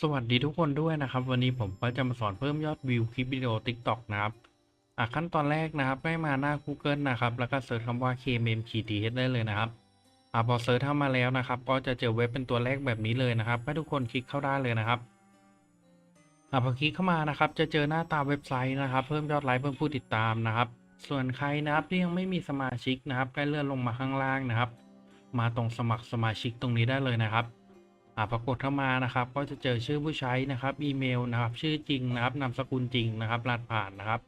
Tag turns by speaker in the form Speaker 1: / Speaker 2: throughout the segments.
Speaker 1: สวัสดีทุกคนด้วยนะครับ วันนี้ผมก็จะมาสอนเพิ่มยอดวิวคลิปวิดีโอ TikTok นะครับอะขั้นตอนแรกนะครับให้มาหน้า Google นะครับ แล้วก็เสิร์ชคำว่า kmm.th ได้เลยนะครับอะพอเสิร์ชเข้ามาแล้วนะครับ ก็จะเจอเว็บเป็นตัวแรกแบบนี้เลยนะครับ ให้ทุกคนคลิกเข้าได้เลยนะครับอะพอคลิกเข้ามานะครับ จะเจอหน้าตาเว็บไซต์นะครับ เพิ่มยอดไลค์เพิ่มผู้ติดตามนะครับ ส่วนใครนะครับที่ยังไม่มีสมาชิกนะครับก็เลื่อนลงมาข้างล่างนะครับ มาตรงสมัครสมาชิกตรงนี้ได้เลยนะครับ อ่าปรากฏเข้ามานะครับ ก็จะเจอชื่อผู้ใช้นะครับ อีเมลนะครับ ชื่อจริงนะครับ นามสกุลจริงนะครับ รหัสผ่านนะครับ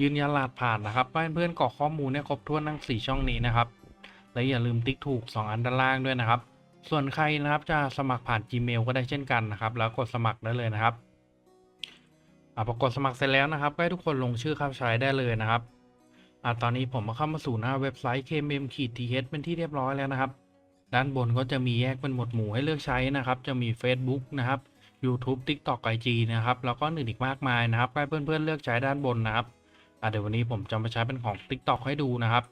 Speaker 1: ยืนยันรหัสผ่านนะครับเพื่อนกรอกข้อมูลให้ครบถ้วนทั้ง 4 ช่องนี้นะครับ และอย่าลืมติ๊กถูก 2 อันด้านล่างด้วยนะครับ ส่วนใครนะครับจะสมัครผ่าน Gmail ก็ได้เช่นกันนะครับ แล้วกดสมัครได้เลยนะครับอ่าพอกดสมัครเสร็จแล้วนะครับก็ให้ทุกคนลงชื่อเข้าใช้ได้เลยนะครับอ่าตอนนี้ผมมาเข้ามาสู่หน้าเว็บไซต์ kmm.th เป็นที่เรียบร้อยแล้วนะครับ ด้านบนก็จะมีแยกเป็นหมวดหมู่ให้เลือกใช้นะครับ จะมี Facebook นะครับ YouTube TikTok IG นะครับ แล้วก็อื่นอีกมากมายนะครับให้เพื่อนๆเลือกใช้ด้านบนนะครับเดี๋ยววันนี้ผมจะมาใช้เป็นของ TikTok ให้ดูนะครับ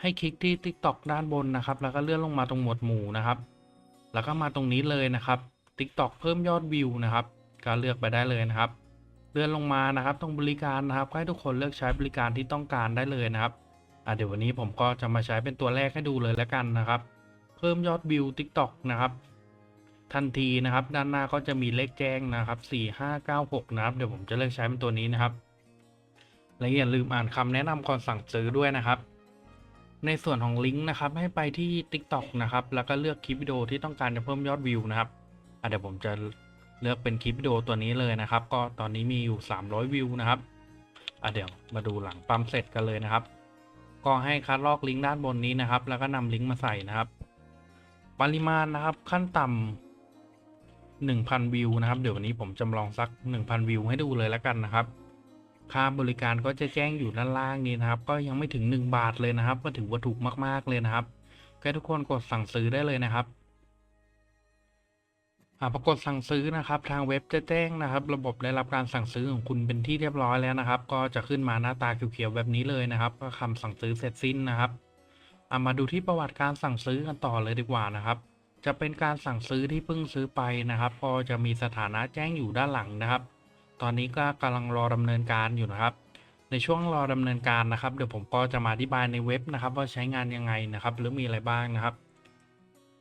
Speaker 1: ให้คลิกที่ TikTok ด้านบนนะครับ แล้วก็เลื่อนลงมาตรงหมวดหมู่นะครับ แล้วก็มาตรงนี้เลยนะครับ TikTok เพิ่มยอดวิวนะครับ ก็เลือกไปได้เลยนะครับ เลื่อนลงมานะครับ ตรงบริการนะครับ ให้ทุกคนเลือกใช้บริการที่ต้องการได้เลยนะครับเดี๋ยววันนี้ผมก็จะมาใช้เป็นตัวแรกให้ดูเลยแล้วกันนะครับ พิ่มยอดวิว TikTok นะครับ ทันทีนะครับ ด้านหน้าก็จะมีเลขแจ้งนะครับ 4596 นะครับ เดี๋ยวผมจะเลือกใช้เป็นตัวนี้นะครับ และอย่าลืมอ่านคำแนะนำก่อนสั่งซื้อด้วยนะครับ ในส่วนของลิงก์นะครับ ให้ไปที่ TikTok นะครับ แล้วก็เลือกคลิปวิดีโอที่ต้องการจะเพิ่มยอดวิวนะครับเดี๋ยวผมจะเลือกเป็นคลิปวิดีโอตัวนี้เลยนะครับ ก็ตอนนี้มีอยู่ 300 วิวนะครับอะเดี๋ยวมาดูหลังปั๊มเสร็จกันเลยนะครับ ก็ให้คัดลอกลิงก์ด้านบนนี้นะครับ แล้วก็นำลิงก์มาใส่นะครับ ปริมาณนะครับขั้นต่ำหนึ่งพันวิวนะครับ เดี๋ยววันนี้ผมจำลองสักหนึ่งพันวิวให้ดูเลยแล้วกันนะครับ ค่าบริการก็จะแจ้งอยู่ด้านล่างนี้นะครับ ก็ยังไม่ถึง 1 บาทเลยนะครับ ก็ถือว่าถูกมากๆเลยนะครับก็ให้ทุกคนกดสั่งซื้อได้เลยนะครับอ่าพอกดสั่งซื้อนะครับ ทางเว็บจะแจ้งนะครับ ระบบได้รับการสั่งซื้อของคุณเป็นที่เรียบร้อยแล้วนะครับ ก็จะขึ้นมาหน้าตาเขียวๆแบบนี้เลยนะครับ ก็คำสั่งซื้อเสร็จสิ้นนะครับามาดูที่ประวัติการสั่งซื้อกันต่อเลยดีกว่านะครับ จะเป็นการสั่งซื้อที่เพิ่งซื้อไปนะครับ ก็จะมีสถานะแจ้งอยู่ด้านหลังนะครับ ตอนนี้ก็กำลังรอดำเนินการอยู่นะครับ ในช่วงรอดำเนินการนะครับเดี๋ยวผมก็จะมาอธิบายในเว็บนะครับ ว่าใช้งานยังไงนะครับ หรือมีอะไรบ้างนะครับ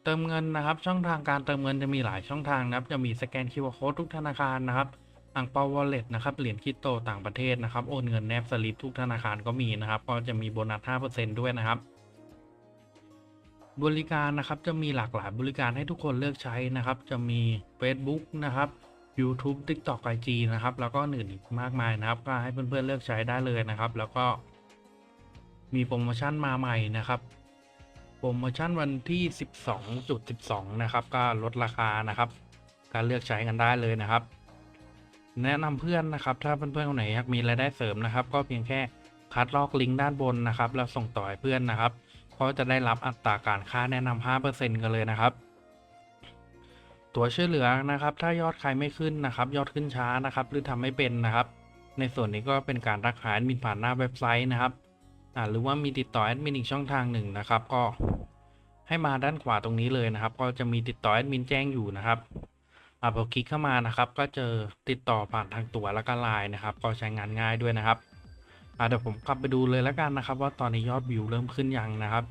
Speaker 1: เติมเงินนะครับ ช่องทางการเติมเงินจะมีหลายช่องทางนะครับ จะมีสแกน QR Code ทุกธนาคารนะครับอังเปาวอลเล็ตนะครับ เหรียญคริปโตต่างประเทศนะครับ โอนเงินแนบสลิปทุกธนาคารก็มีนะครับ ก็จะมีโบนัส 5%ด้วยนะครับ บริการนะครับจะมีหลากหลายบริการให้ทุกคนเลือกใช้นะครับ จะมี Facebook นะครับ YouTube TikTok IG นะครับ แล้วก็อื่นอีกมากมายนะครับ ก็ให้เพื่อนๆเลือกใช้ได้เลยนะครับ แล้วก็มีโปรโมชั่นมาใหม่นะครับ โปรโมชั่นวันที่ 12.12 นะครับ ก็ลดราคานะครับ การเลือกใช้กันได้เลยนะครับ แนะนำเพื่อนนะครับ ถ้าเพื่อนๆคนไหนอยากมีรายได้เสริมนะครับ ก็เพียงแค่คัดลอกลิงก์ด้านบนนะครับ แล้วส่งต่อให้เพื่อนนะครับ ก็จะได้รับอัตราการค่าแนะนำ5%กันเลยนะครับ ตัวช่วยเหลือนะครับ ถ้ายอดใครไม่ขึ้นนะครับ ยอดขึ้นช้านะครับ หรือทำไม่เป็นนะครับ ในส่วนนี้ก็เป็นการรักษาแอดมินผ่านหน้าเว็บไซต์นะครับอ่าหรือว่ามีติดต่อแอดมินอีกช่องทางหนึ่งนะครับ ก็ให้มาด้านขวาตรงนี้เลยนะครับ ก็จะมีติดต่อแอดมินแจ้งอยู่นะครับอ่าพอคลิกเข้ามานะครับ ก็เจอติดต่อผ่านทางตั๋วแล้วก็ไลน์นะครับ ก็ใช้งานง่ายด้วยนะครับ อะเดี๋ยวผมกลับไปดูเลยแล้วกันนะครับ ว่าตอนนี้ยอดวิวเริ่มขึ้นยังนะครับ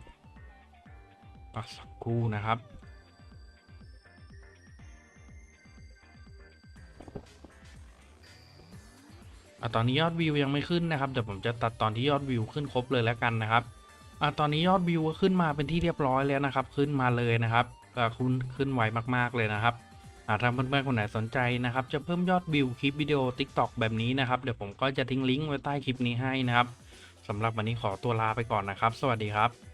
Speaker 1: ปักสักครู่นะครับอะตอนนี้ยอดวิวยังไม่ขึ้นนะครับเดี๋ยวผมจะตัดตอนที่ยอดวิวขึ้นครบเลยแล้วกันนะครับอะตอนนี้ยอดวิวก็ขึ้นมาเป็นที่เรียบร้อยแล้วนะครับ ขึ้นมาเลยนะครับก็ขึ้นขึ้นไวมากๆเลยนะครับ ถ้าเพื่อนๆคนไหนสนใจนะครับ จะเพิ่มยอดวิวคลิปวิดีโอ TikTok แบบนี้นะครับ เดี๋ยวผมก็จะทิ้งลิงก์ไว้ใต้คลิปนี้ให้นะครับสำหรับวันนี้ขอตัวลาไปก่อนนะครับ สวัสดีครับ